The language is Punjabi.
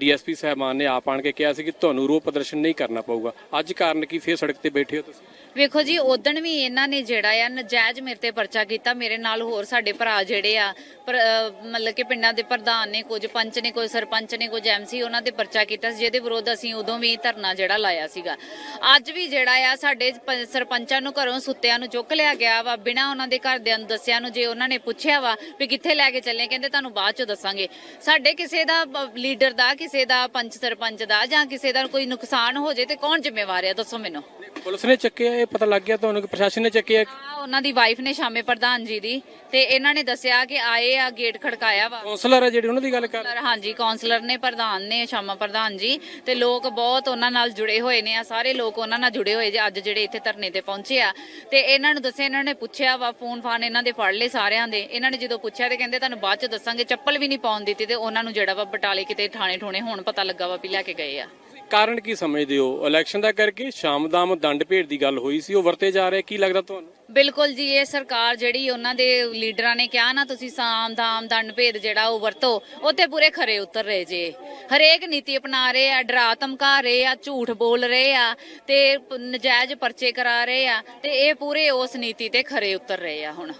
ਡੀਐਸਪੀ ਸਾਹਿਬਾਨ ਨੇ ਆਪ ਆਣ ਕੇ ਕਿਹਾ ਸੀ ਕਿ ਤੁਹਾਨੂੰ ਰੋਹ ਪ੍ਰਦਰਸ਼ਨ ਨਹੀਂ ਕਰਨਾ ਪਊਗਾ। ਅੱਜ ਕਾਰਨ ਕੀ ਫੇਰ ਸੜਕ ਤੇ ਬੈਠੇ ਹੋ ਤੁਸੀਂ? ਵੇਖੋ ਜੀ ਉਦਣ ਵੀ ਇਹਨਾਂ ਨੇ ਜਿਹੜਾ ਆ ਨਜਾਇਜ਼ ਮੇਰੇ ਤੇ ਪਰਚਾ ਕੀਤਾ। ਮੇਰੇ ਨਾਲ ਹੋਰ ਸਾਡੇ ਭਰਾ ਜਿਹੜੇ ਆ, ਪਰ- ਮਤਲਬ ਕਿ ਪਿੰਡਾਂ ਦੇ ਪ੍ਰਧਾਨ ਨੇ ਕੁਝ, ਪੰਚ ਨੇ ਕੁਝ, ਸਰਪੰਚ ਨੇ ਕੁਝ ਐਮਸੀ ਉਹਨਾਂ ਦੇ ਪਰਚਾ ਕੀਤਾ ਸੀ। ਜਿਹਦੇ ਵਿਰੋਧ ਅਸੀਂ ਉਦੋਂ ਵੀ ਧਰਨਾ ਜਿਹੜਾ ਲਾਇਆ ਸੀਗਾ। ਅੱਜ ਵੀ ਜਿਹੜਾ ਆ ਸਾਡੇ ਪ- ਸਰਪੰਚਾਂ ਨੂੰ ਘਰੋਂ ਸੁੱਤਿਆਂ ਨੂੰ ਚੁੱਕ ਲਿਆ ਗਿਆ ਵਾ ਬਿਨਾਂ ਉਹਨਾਂ ਦੇ ਘਰਦਿਆਂ ਨੂੰ ਦੱਸਿਆ ਨੂੰ ਜੇ ਉਹਨਾਂ ਨੇ ਪੁੱਛਿਆ ਵਾ ਵੀ ਕਿੱਥੇ ਲੈ ਕੇ ਚੱਲੇ ਕਹਿੰਦੇ ਤੁਹਾਨੂੰ ਬਾਅਦ ਚ ਦੱਸਾਂਗੇ। ਸਾਡੇ ਕਿਸੇ ਦਾ ਬ- ਲੀਡਰ ਦਾ ਕਿਸੇ ਦਾ ਪੰਚ ਸਰਪੰਚ ਦਾ ਜਾਂ ਕਿਸੇ ਦਾ ਕੋਈ ਨੁਕਸਾਨ ਹੋ ਜੇ ਤੇ ਕੌਣ ਜ਼ਿੰਮੇਵਾਰ ਆ? ਦੱਸੋ ਮੈਨੂੰ। ਪੁਲਿਸ ਨੇ ਚੱਕਿਆ ਇਹ ਪਤਾ ਲੱਗ ਗਿਆ ਤੁਹਾਨੂੰ ਕਿ ਪ੍ਰਸ਼ਾਸਨ ਨੇ ਚੱਕਿਆ। ਆ ਉਹਨਾਂ ਦੀ ਵਾਈਫ ਨੇ ਸ਼ਾਮੇ ਪ੍ਰਧਾਨ ਜੀ ਦੀ ਤੇ ਇਹਨਾਂ ਨੇ ਦੱਸਿਆ ਕਿ ਆਏ ਆ ਗੇਟ ਖੜਕਾਇਆ ਵਾ। ਕਾਉਂਸਲਰ ਹੈ ਜਿਹੜੀ ਉਹਨਾਂ ਦੀ ਗੱਲ ਕਰ। ਕਾਉਂਸਲਰ ਹਾਂਜੀ ਕਾਉਂਸਲਰ ਨੇ ਪ੍ਰਧਾਨ ਨੇ ਸ਼ਾਮਾ ਪ੍ਰਧਾਨ ਜੀ। ਤੇ ਲੋਕ ਬਹੁਤ ਉਹਨਾਂ ਨਾਲ ਜੁੜੇ ਹੋਏ ਨੇ ਆ ਸਾਰੇ ਲੋਕ ਉਹਨਾਂ ਨਾਲ ਜੁੜੇ ਹੋਏ ਜੇ ਅੱਜ ਜਿਹੜੇ ਇੱਥੇ ਧਰਨੇ ਤੇ ਪਹੁੰਚੇ ਆ। ਤੇ ਇਹਨਾਂ ਨੂੰ ਦੱਸਿਆ ਇਹਨਾਂ ਨੇ ਪੁੱਛਿਆ ਵਾ ਫੋਨ ਫਾਨ ਇਹਨਾਂ ਦੇ ਫੜ ਲਏ ਸਾਰਿਆਂ ਦੇ। ਇਹਨਾਂ ਨੇ ਜਦੋਂ ਪੁੱਛਿਆ ਤੇ ਕਹਿੰਦੇ ਤੁਹਾਨੂੰ ਬਾਅਦ ਚ ਦੱਸਾਂਗੇ ਚੱਪਲ ਵੀ ਨਹੀਂ ਪਾਉਣ ਦਿੱਤੀ ਤੇ ਉਹਨਾਂ ਨੂੰ ਜਿਹੜਾ ਵਾ ਬਟਾਲੇ ਕਿਤੇ ਥਾਣੇ ਠੋਣੇ ਹੁਣ ਪਤਾ ਲੱਗਾ ਵਾ ਵੀ ਲੈ ਕੇ ਗਏ ਆ। ਕਾਰਨ ਕੀ ਸਮਝਦੇ ਹੋ? ਇਲੈਕਸ਼ਨ ਦਾ ਕਰਕੇ ਸ਼ਾਮਦਾਮ ਦੰਡ ਭੇਟ ਦੀ ਗੱਲ ਹੋਈ ਸੀ, ਉਹ ਵਰਤੇ ਜਾ ਰਹੇ, ਕੀ ਲੱਗਦਾ ਤੁਹਾਨੂੰ? ਬਿਲਕੁਲ ਜੀ, ਇਹ ਸਰਕਾਰ ਜਿਹੜੀ ਉਹਨਾਂ ਦੇ ਲੀਡਰਾਂ ਨੇ ਕਿਹਾ ਨਾ, ਤੁਸੀਂ ਸਾਮ ਦਾਮ ਦੰਡ ਭੇਦ ਜਿਹੜਾ ਉਹ ਵਰਤੋ ਉੱਥੇ ਪੂਰੇ ਖਰੇ ਉਤਰ ਰਹੇ ਜੇ। ਹਰੇਕ ਨੀਤੀ ਅਪਣਾ ਰਹੇ ਆ, ਡਰਾ ਧਮਕਾ ਰਹੇ ਆ, ਝੂਠ ਬੋਲ ਰਹੇ ਆ, ਤੇ ਪ- ਨਜਾਇਜ਼ ਪਰਚੇ ਕਰਾ ਰਹੇ ਆ, ਤੇ ਇਹ ਪੂਰੇ ਉਸ ਨੀਤੀ ਤੇ ਖਰੇ ਉਤਰ ਰਹੇ ਆ ਹੁਣ।